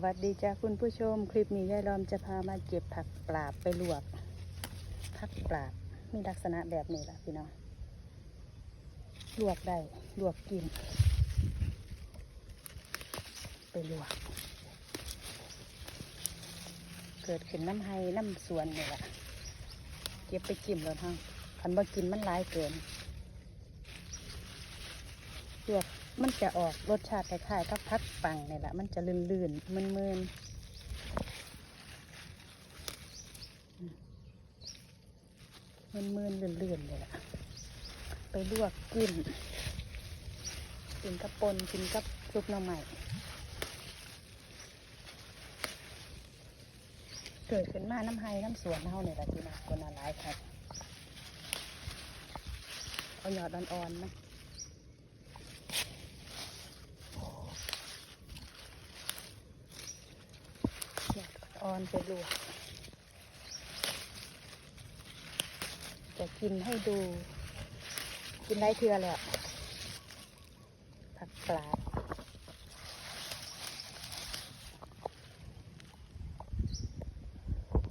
สวัสดีจ้าคุณผู้ชม คลิปนี้ยายลอมจะพามาเก็บผักปราบไปลวก ผักปราบมีลักษณะแบบนี้ล่ะพี่น้องลวกได้ลวกกิน ไปลวก เกิดขึ้นน้ำไห้น้ำสวนนี่แหละเก็บไปจิ้มแล้วทั้งคันบ่กินมันหลายเกินลวก มันจะออกรสชาติคล้ายๆกับพักปังนี่แหละมันจะลื่นๆมึนๆมมึนๆลื่นๆเลยล่ะไปลวกกินกินกับปนกินกับซุปหน่อไม้เกิดขึ้นมาน้ำไห้น้ำสวนเฮาเนี่ยละพี่นะคนละหลายครับเอาหยอดอ่อนๆนะหย อดอ่อนไปลวกจะกินให้ดู กินได้เทือแหละผักปลาด